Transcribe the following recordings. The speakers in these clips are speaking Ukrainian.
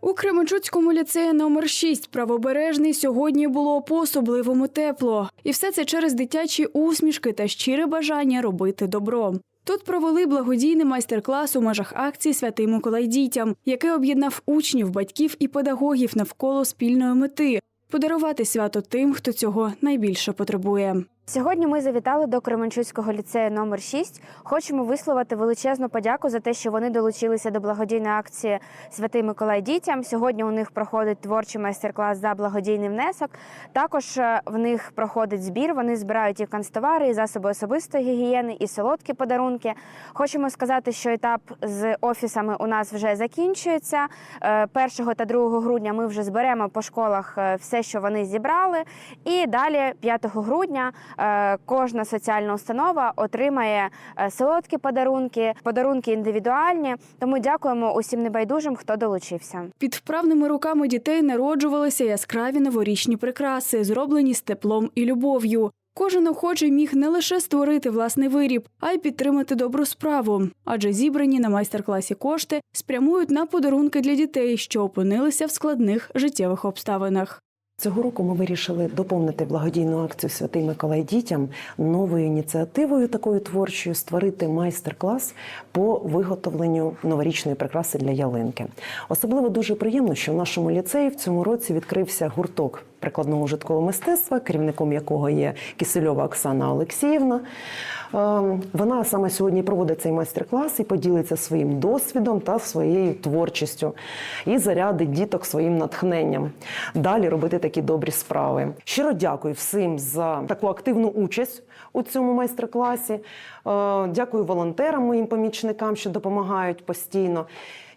У Кременчуцькому ліцеї номер 6 правобережний сьогодні було по-особливому тепло. І все це через дитячі усмішки та щире бажання робити добро. Тут провели благодійний майстер-клас у межах акції Святий Миколай дітям, який об'єднав учнів, батьків і педагогів навколо спільної мети подарувати свято тим, хто цього найбільше потребує. Сьогодні ми завітали до Кременчуцького ліцею номер 6 Хочемо висловити величезну подяку за те, що вони долучилися до благодійної акції Святий Миколай дітям. Сьогодні у них проходить творчий майстер-клас за благодійний внесок. Також е, в них проходить збір. Вони збирають і канцтовари, і засоби особистої гігієни, і солодкі подарунки. Хочемо сказати, що етап з офісами у нас вже закінчується. Е, 1 та 2 грудня ми вже зберемо по школах е, все, що вони зібрали. І далі, 5 грудня, е, кожна соціальна установа отримає е, солодкі подарунки, подарунки індивідуальні. Тому дякуємо усім небайдужим, хто долучився. Під вправними руками дітей народжувалися яскраві новорічні прикраси, зроблені з теплом і любов'ю. Кожен охочий міг не лише створити власний виріб, а й підтримати добру справу, адже зібрані на майстер-класі кошти спрямують на подарунки для дітей, що опинилися в складних життєвих обставинах. Цього року ми вирішили доповнити благодійну акцію Святий Миколай дітям новою ініціативою, такою творчою, створити майстер-клас по виготовленню новорічної прикраси для ялинки. Особливо дуже приємно, що в нашому ліцеї в цьому році відкрився гурток прикладного житкового мистецтва, керівником якого є Кисельова Оксана Олексіївна. Е, Вона саме сьогодні проводить цей майстер-клас і поділиться своїм досвідом та своєю творчістю і зарядить діток своїм натхненням. Далі робити такі добрі справи. Щиро дякую всім за таку активну участь у цьому майстер-класі. Е, Дякую волонтерам, моїм помічникам, що допомагають постійно.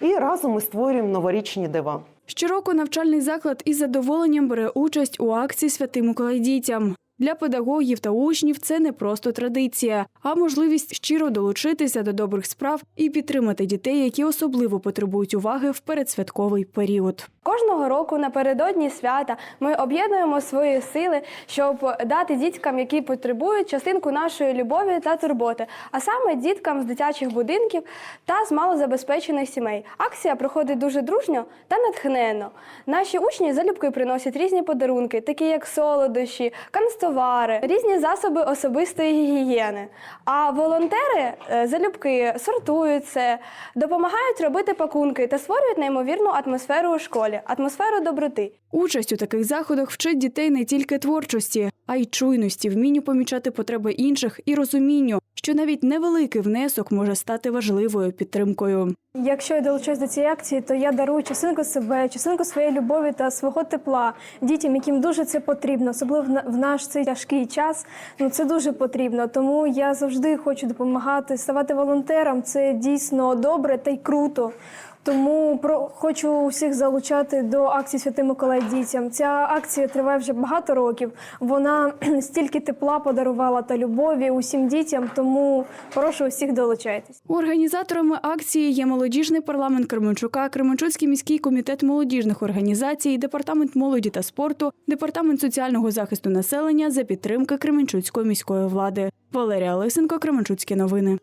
І разом ми створюємо новорічні дива. Щороку навчальний заклад із задоволенням бере участь у акції Святий Миколай дітям. Для педагогів та учнів це не просто традиція, а можливість щиро долучитися до добрих справ і підтримати дітей, які особливо потребують уваги в передсвятковий період. Кожного року напередодні свята ми об'єднуємо свої сили, щоб дати діткам, які потребують частинку нашої любові та турботи, а саме діткам з дитячих будинків та з малозабезпечених сімей. Акція проходить дуже дружньо та натхненно. Наші учні залюбки приносять різні подарунки, такі як солодощі, канцтовари, різні засоби особистої гігієни. А волонтери е, залюбки сортують це, допомагають робити пакунки та створюють неймовірну атмосферу у школі, атмосферу доброти. Участь у таких заходах вчить дітей не тільки творчості, а й чуйності, вмінню помічати потреби інших і розумінню, що навіть невеликий внесок може стати важливою підтримкою. Якщо я долучусь до цієї акції, то я дарую частинку себе, частинку своєї любові та свого тепла дітям, яким дуже це потрібно, особливо в в наш цей тяжкий час. Ну це дуже потрібно. Тому я завжди хочу допомагати, ставати волонтером. Це дійсно добре та й круто. Тому про хочу усіх залучати до акції Святий Миколай дітям. Ця акція триває вже багато років. Вона стільки тепла подарувала та любові усім дітям. Тому прошу усіх долучайтесь. Організаторами акції є молодіжний парламент Кременчука, Кременчуцький міський комітет молодіжних організацій, департамент молоді та спорту, департамент соціального захисту населення за підтримки Кременчуцької міської влади. Валерія Лисенко, Кременчуцькі новини.